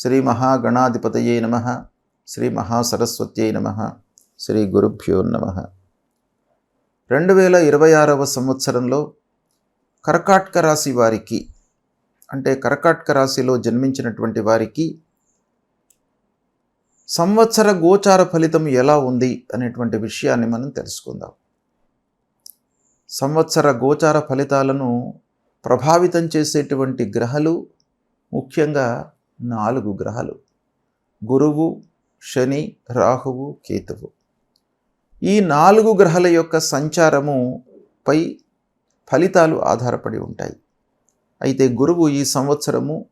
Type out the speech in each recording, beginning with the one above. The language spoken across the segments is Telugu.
శ్రీ మహాగణాధిపతయే నమ. శ్రీ మహాసరస్వత్యై నమ. శ్రీ గురుభ్యో నమ. రెండు వేల ఇరవై ఆరవ సంవత్సరంలో కర్కాటక రాశి వారికి అంటే కర్కాటక రాశిలో జన్మించినటువంటి వారికి సంవత్సర గోచార ఫలితం ఎలా ఉంది అనేటువంటి విషయాన్ని మనం తెలుసుకుందాం. సంవత్సర గోచార ఫలితాలను ప్రభావితం చేసేటువంటి గ్రహాలు ముఖ్యంగా నాలుగు గ్రహాలు. గురువు శని రాహువు కేతువు. ఈ నాలుగు గ్రహాల యొక్క సంచారము పై ఫలితాలు ఆధారపడి ఉంటాయి. అయితే గురువు ఈ సంవత్సరము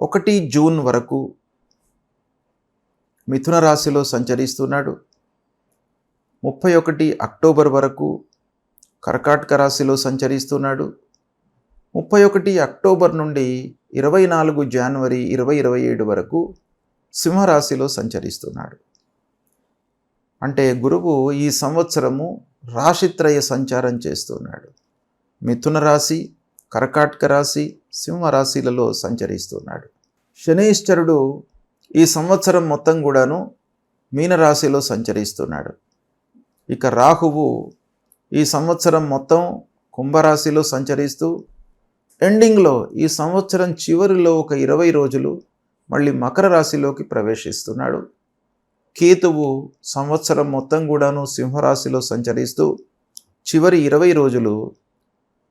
ఒకటి జూన్ వరకు మిథున రాశిలో సంచరిస్తున్నాడు. ముప్పై ఒకటి అక్టోబర్ వరకు కర్కాటక రాశిలో సంచరిస్తున్నాడు. ముప్పై ఒకటి అక్టోబర్ నుండి ఇరవై నాలుగు జనవరి ఇరవై ఇరవై ఏడు వరకు సింహరాశిలో సంచరిస్తున్నాడు. అంటే గురువు ఈ సంవత్సరము రాశిత్రయ సంచారం చేస్తున్నాడు. మిథున రాశి కర్కాటక రాశి సింహరాశిలలో సంచరిస్తున్నాడు. శనీశ్వరుడు ఈ సంవత్సరం మొత్తం కూడాను మీనరాశిలో సంచరిస్తున్నాడు. ఇక రాహువు ఈ సంవత్సరం మొత్తం కుంభరాశిలో సంచరిస్తూ ఎండింగ్లో ఈ సంవత్సరం చివరిలో ఒక ఇరవై రోజులు మళ్ళీ మకర రాశిలోకి ప్రవేశిస్తున్నాడు. కేతువు సంవత్సరం మొత్తం కూడాను సింహరాశిలో సంచరిస్తూ చివరి ఇరవై రోజులు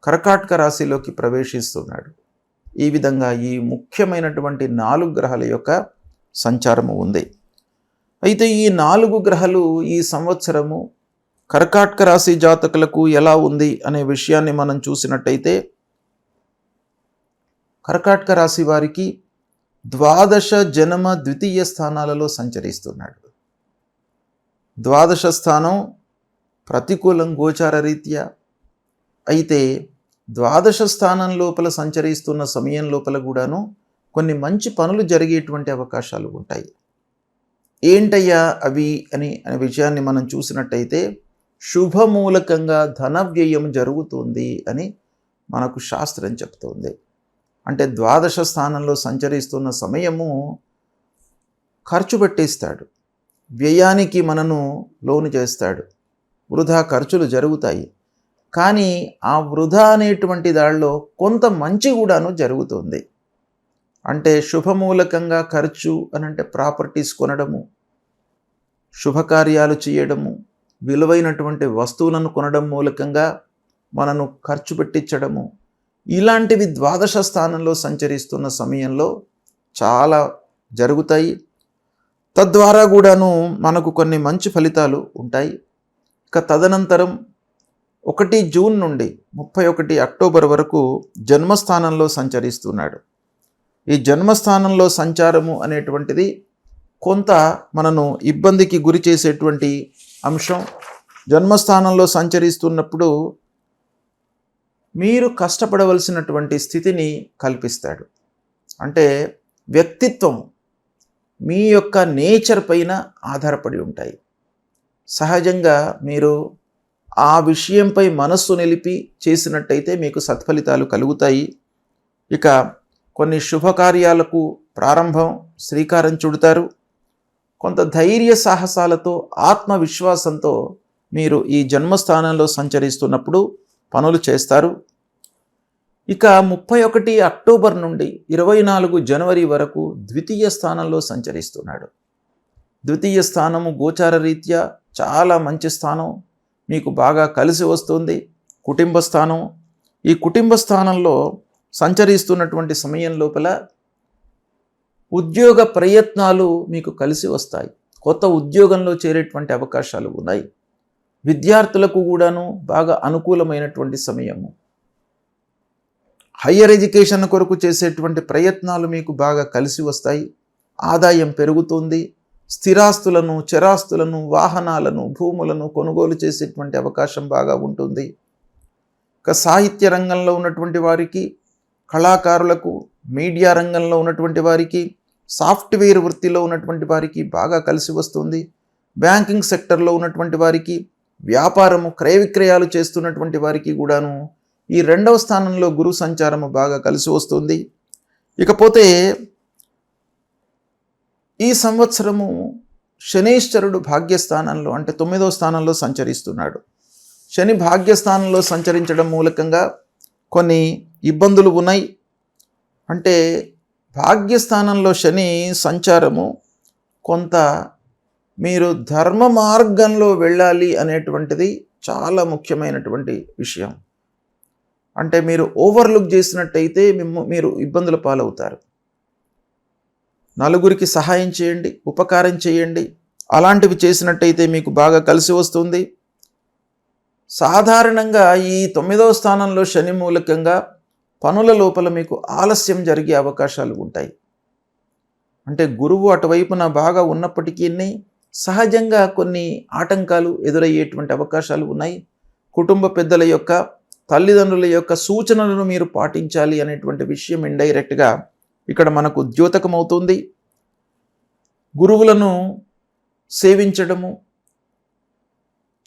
కర్కాటక రాశిలోకి ప్రవేశిస్తున్నాడు. ఈ విధంగా ఈ ముఖ్యమైనటువంటి నాలుగు గ్రహాల యొక్క సంచారము ఉంది. అయితే ఈ నాలుగు గ్రహాలు ఈ సంవత్సరము కర్కాటక రాశి జాతకులకు ఎలా ఉంది అనే విషయాన్ని మనం చూసినట్టయితే కర్కాటక రాశి వారికి ద్వాదశ జనమ ద్వితీయ స్థానాలలో సంచరిస్తున్నాడు. ద్వాదశ స్థానం ప్రతికూలం గోచార రీత్యా. అయితే ద్వాదశ స్థానం లోపల సంచరిస్తున్న సమయం లోపల కూడాను కొన్ని మంచి పనులు జరిగేటువంటి అవకాశాలు ఉంటాయి. ఏంటయ్యా అవి అని అనే విషయాన్ని మనం చూసినట్టయితే శుభమూలకంగా ధన వ్యయం జరుగుతుంది అని మనకు శాస్త్రం చెప్తోంది. అంటే ద్వాదశ స్థానంలో సంచరిస్తున్న సమయము ఖర్చు పెట్టేస్తాడు. వ్యయానికి మనను లోను చేస్తాడు. వృధా ఖర్చులు జరుగుతాయి. కానీ ఆ వృధా అనేటువంటి దానిలో కొంత మంచి కూడాను జరుగుతుంది. అంటే శుభమూలకంగా ఖర్చు అని అంటే ప్రాపర్టీస్ కొనడము శుభకార్యాలు చేయడము విలువైనటువంటి వస్తువులను కొనడం మూలకంగా మనను ఖర్చు పెట్టించడము ఇలాంటివి ద్వాదశ స్థానంలో సంచరిస్తున్న సమయంలో చాలా జరుగుతాయి. తద్వారా కూడాను మనకు కొన్ని మంచి ఫలితాలు ఉంటాయి. ఇక తదనంతరం ఒకటి జూన్ నుండి ముప్పై ఒకటి అక్టోబర్ వరకు జన్మస్థానంలో సంచరిస్తున్నాడు. ఈ జన్మస్థానంలో సంచారము అనేటువంటిది కొంత మనను ఇబ్బందికి గురి చేసేటువంటి అంశం. జన్మస్థానంలో సంచరిస్తున్నప్పుడు మీరు కష్టపడవలసినటువంటి స్థితిని కల్పిస్తాడు. అంటే వ్యక్తిత్వం మీ యొక్క నేచర్ పైన ఆధారపడి ఉంటాయి. సహజంగా మీరు ఆ విషయంపై మనస్సు నిలిపి చేసినట్టయితే మీకు సత్ఫలితాలు కలుగుతాయి. ఇక కొన్ని శుభకార్యాలకు ప్రారంభం శ్రీకారం చుడతారు. కొంత ధైర్య సాహసాలతో ఆత్మవిశ్వాసంతో మీరు ఈ జన్మస్థానంలో సంచరిస్తున్నప్పుడు పనులు చేస్తారు. ఇక ముప్పై ఒకటి అక్టోబర్ నుండి ఇరవై నాలుగు జనవరి వరకు ద్వితీయ స్థానంలో సంచరిస్తున్నాడు. ద్వితీయ స్థానము గోచార రీత్యా చాలా మంచి స్థానం. మీకు బాగా కలిసి వస్తుంది. కుటుంబ స్థానం. ఈ కుటుంబ స్థానంలో సంచరిస్తున్నటువంటి సమయం లోపల ఉద్యోగ ప్రయత్నాలు మీకు కలిసి వస్తాయి. కొత్త ఉద్యోగంలో చేరేటువంటి అవకాశాలు ఉన్నాయి. విద్యార్థులకు కూడాను బాగా అనుకూలమైనటువంటి సమయము. హయ్యర్ ఎడ్యుకేషన్ కొరకు చేసేటువంటి ప్రయత్నాలు మీకు బాగా కలిసి వస్తాయి. ఆదాయం పెరుగుతుంది. స్థిరాస్తులను చరాస్తులను వాహనాలను భూములను కొనుగోలు చేసేటువంటి అవకాశం బాగా ఉంటుంది. ఇక సాహిత్య రంగంలో ఉన్నటువంటి వారికి కళాకారులకు మీడియా రంగంలో ఉన్నటువంటి వారికి సాఫ్ట్వేర్ వృత్తిలో ఉన్నటువంటి వారికి బాగా కలిసి వస్తుంది. బ్యాంకింగ్ సెక్టర్లో ఉన్నటువంటి వారికి వ్యాపారము క్రయ విక్రయాలు చేస్తున్నటువంటి వారికి కూడాను ఈ రెండవ స్థానంలో గురు సంచారము బాగా కలిసి వస్తుంది. ఇకపోతే ఈ సంవత్సరము శనీశ్వరుడు భాగ్యస్థానంలో అంటే తొమ్మిదవ స్థానంలో సంచరిస్తున్నాడు. శని భాగ్యస్థానంలో సంచరించడం మూలకంగా కొన్ని ఇబ్బందులు ఉన్నాయి. అంటే భాగ్యస్థానంలో శని సంచారము కొంత మీరు ధర్మ మార్గంలో వెళ్ళాలి అనేటువంటిది చాలా ముఖ్యమైనటువంటి విషయం. అంటే మీరు ఓవర్లుక్ చేసినట్టయితే మిమ్మ మీరు ఇబ్బందుల పాలవుతారు. నలుగురికి సహాయం చేయండి ఉపకారం చేయండి. అలాంటివి చేసినట్టయితే మీకు బాగా కలిసి వస్తుంది. సాధారణంగా ఈ తొమ్మిదవ స్థానంలో శని మూలకంగా పనుల లోపల మీకు ఆలస్యం జరిగే అవకాశాలు ఉంటాయి. అంటే గురువు అటువైపున బాగా ఉన్నప్పటికీ సహజంగా కొన్ని ఆటంకాలు ఎదురయ్యేటువంటి అవకాశాలు ఉన్నాయి. కుటుంబ పెద్దల యొక్క తల్లిదండ్రుల యొక్క సూచనలను మీరు పాటించాలి అనేటువంటి విషయం ఇండైరెక్ట్గా ఇక్కడ మనకు ద్యోతకమవుతుంది. గురువులను సేవించడము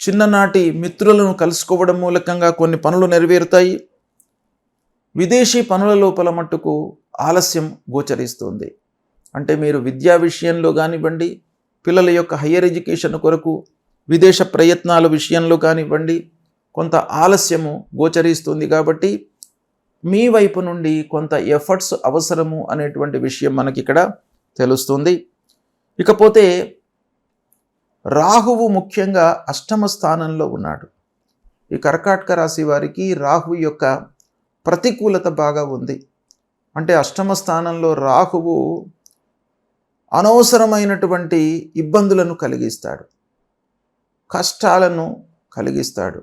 చిన్ననాటి మిత్రులను కలుసుకోవడం మూలకంగా కొన్ని పనులు నెరవేరుతాయి. విదేశీ పనుల లోపల మట్టుకు ఆలస్యం గోచరిస్తుంది. అంటే మీరు విద్యా విషయంలో కానివ్వండి పిల్లల యొక్క హయ్యర్ ఎడ్యుకేషన్ కొరకు విదేశ ప్రయత్నాల విషయంలో కానివ్వండి కొంత ఆలస్యము గోచరిస్తుంది కాబట్టి మీ వైపు నుండి కొంత ఎఫర్ట్స్ అవసరము అనేటువంటి విషయం మనకి ఇక్కడ తెలుస్తుంది. ఇకపోతే రాహువు ముఖ్యంగా అష్టమ స్థానంలో ఉన్నాడు. ఈ కర్కాటక రాశి వారికి రాహువు యొక్క ప్రతికూలత బాగా ఉంది. అంటే అష్టమ స్థానంలో రాహువు అనవసరమైనటువంటి ఇబ్బందులను కలిగిస్తాడు. కష్టాలను కలిగిస్తాడు.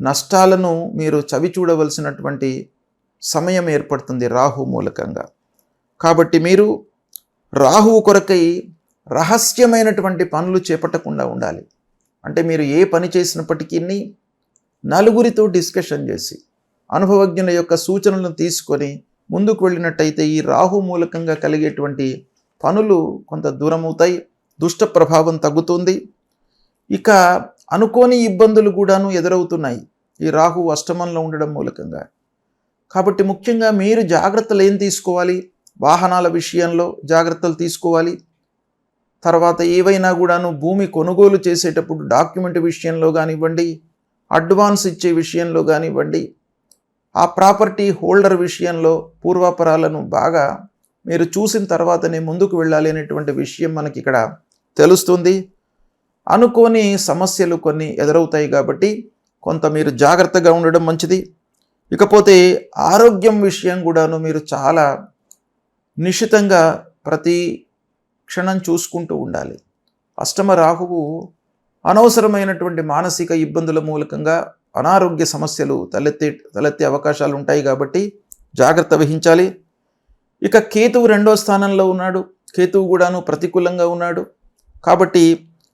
నష్టాలను మీరు చవి చూడవలసినటువంటి సమయం ఏర్పడుతుంది రాహు మూలకంగా. కాబట్టి మీరు రాహువు కొరకై రహస్యమైనటువంటి పనులు చేపట్టకుండా ఉండాలి. అంటే మీరు ఏ పని చేసినప్పటికీ నలుగురితో డిస్కషన్ చేసి అనుభవజ్ఞుల యొక్క సూచనలను తీసుకొని ముందుకు వెళ్ళినట్టయితే ఈ రాహు మూలకంగా కలిగేటువంటి పనులు కొంత దూరమవుతాయి దుష్ట ప్రభావం తగ్గుతుంది. ఇక అనుకోని ఇబ్బందులు కూడాను ఎదురవుతున్నాయి ఈ రాహు అష్టమంలో ఉండడం మూలకంగా. కాబట్టి ముఖ్యంగా మీరు జాగ్రత్తలు ఏం తీసుకోవాలి? వాహనాల విషయంలో జాగ్రత్తలు తీసుకోవాలి. తర్వాత ఏవైనా కూడాను భూమి కొనుగోలు చేసేటప్పుడు డాక్యుమెంట్ విషయంలో కానివ్వండి అడ్వాన్స్ ఇచ్చే విషయంలో కానివ్వండి ఆ ప్రాపర్టీ హోల్డర్ విషయంలో పూర్వాపరాలను బాగా మీరు చూసిన తర్వాతనే ముందుకు వెళ్ళాలి అనేటువంటి విషయం మనకి ఇక్కడ తెలుస్తుంది. అనుకోని సమస్యలు కొన్ని ఎదురవుతాయి కాబట్టి కొంత మీరు జాగ్రత్తగా ఉండడం మంచిది. ఇకపోతే ఆరోగ్యం విషయం కూడాను మీరు చాలా నిశితంగా ప్రతి క్షణం చూసుకుంటూ ఉండాలి. అష్టమ రాహువు అనవసరమైనటువంటి మానసిక ఇబ్బందుల మూలకంగా అనారోగ్య సమస్యలు తలెత్తే తలెత్తే అవకాశాలు ఉంటాయి కాబట్టి జాగ్రత్త వహించాలి. ఇక కేతువు రెండో స్థానంలో ఉన్నాడు. కేతువు కూడాను ప్రతికూలంగా ఉన్నాడు. కాబట్టి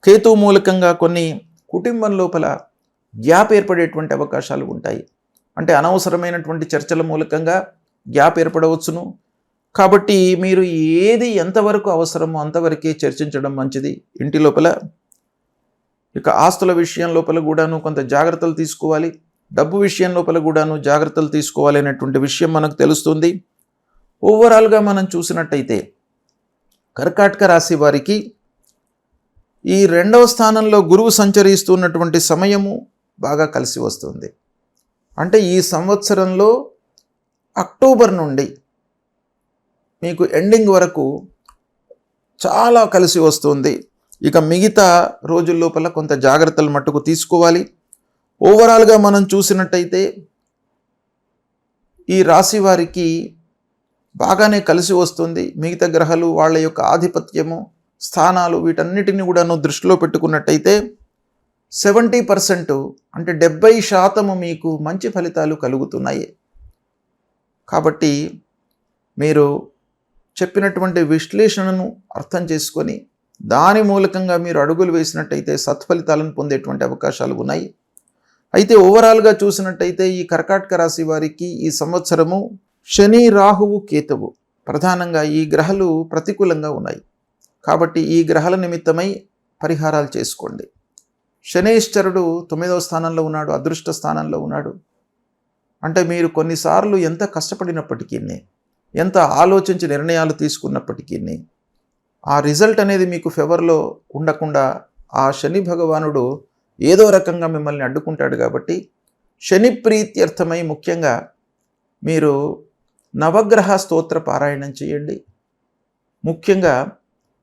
కేతువు మూలకంగా కొన్ని కుటుంబం లోపల గ్యాప్ ఏర్పడేటువంటి అవకాశాలు ఉంటాయి. అంటే అనవసరమైనటువంటి చర్చల మూలకంగా గ్యాప్ ఏర్పడవచ్చును. కాబట్టి మీరు ఏది ఎంతవరకు అవసరమో అంతవరకే చర్చించడం మంచిది. ఇంటి లోపల ఇక ఆస్తుల విషయం లోపల కూడాను కొంత జాగ్రత్తలు తీసుకోవాలి. డబ్బు విషయం లోపల కూడాను జాగ్రత్తలు తీసుకోవాలి అనేటువంటి విషయం మనకు తెలుస్తుంది. ఓవరాల్గా మనం చూసినట్టయితే కర్కాటక రాశి వారికి ఈ రెండవ స్థానంలో గురువు సంచరిస్తున్నటువంటి సమయము బాగా కలిసి వస్తుంది. అంటే ఈ సంవత్సరంలో అక్టోబర్ నుండి మీకు ఎండింగ్ వరకు చాలా కలిసి వస్తుంది. ఇక మిగతా రోజుల లోపల కొంత జాగ్రత్తలు మట్టుకు తీసుకోవాలి. ఓవరాల్గా మనం చూసినట్టయితే ఈ రాశి వారికి బాగానే కలిసి వస్తుంది. మిగతా గ్రహాలు వాళ్ళ యొక్క ఆధిపత్యము స్థానాలు వీటన్నిటిని కూడాను దృష్టిలో పెట్టుకున్నట్టయితే సెవెంటీ పర్సెంట్ అంటే డెబ్బై శాతము మీకు మంచి ఫలితాలు కలుగుతున్నాయి. కాబట్టి మీరు చెప్పినటువంటి విశ్లేషణను అర్థం చేసుకొని దాని మూలకంగా మీరు అడుగులు వేసినట్టయితే సత్ఫలితాలను పొందేటువంటి అవకాశాలు ఉన్నాయి. అయితే ఓవరాల్గా చూసినట్టయితే ఈ కర్కాటక రాశి వారికి ఈ సంవత్సరము శని రాహువు కేతువు. ప్రధానంగా ఈ గ్రహాలు ప్రతికూలంగా ఉన్నాయి. కాబట్టి ఈ గ్రహాల నిమిత్తమై పరిహారాలు చేసుకోండి. శనేశ్వరుడు తొమ్మిదవ స్థానంలో ఉన్నాడు అదృష్ట స్థానంలో ఉన్నాడు. అంటే మీరు కొన్నిసార్లు ఎంత కష్టపడినప్పటికీ ఎంత ఆలోచించి నిర్ణయాలు తీసుకున్నప్పటికీ ఆ రిజల్ట్ అనేది మీకు ఫేవర్లో ఉండకుండా ఆ శని భగవానుడు ఏదో రకంగా మిమ్మల్ని అడ్డుకుంటాడు కాబట్టి శని ప్రీత్యర్థమై ముఖ్యంగా మీరు నవగ్రహ స్తోత్ర పారాయణం చేయండి. ముఖ్యంగా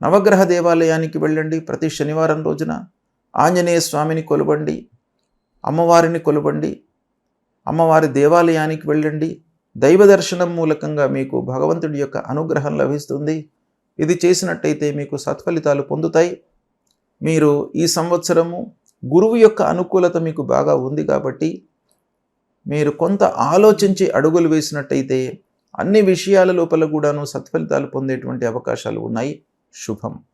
నవగ్రహ దేవాలయానికి వెళ్ళండి ప్రతి శనివారం రోజున. ఆంజనేయ స్వామిని కొలవండి అమ్మవారిని కొలవండి అమ్మవారి దేవాలయానికి వెళ్ళండి. దైవ దర్శనం మూలకంగా మీకు భగవంతుడి యొక్క అనుగ్రహం లభిస్తుంది. ఇది చేసినట్టయితే మీకు సత్ఫలితాలు పొందుతాయి. మీరు ఈ సంవత్సరము గురువు యొక్క అనుకూలత మీకు బాగా ఉంది కాబట్టి మీరు కొంత ఆలోచించి అడుగులు వేసినట్టయితే అన్ని విషయాల లోపల కూడాను సత్ఫలితాలు పొందేటువంటి అవకాశాలు ఉన్నాయి. శుభం.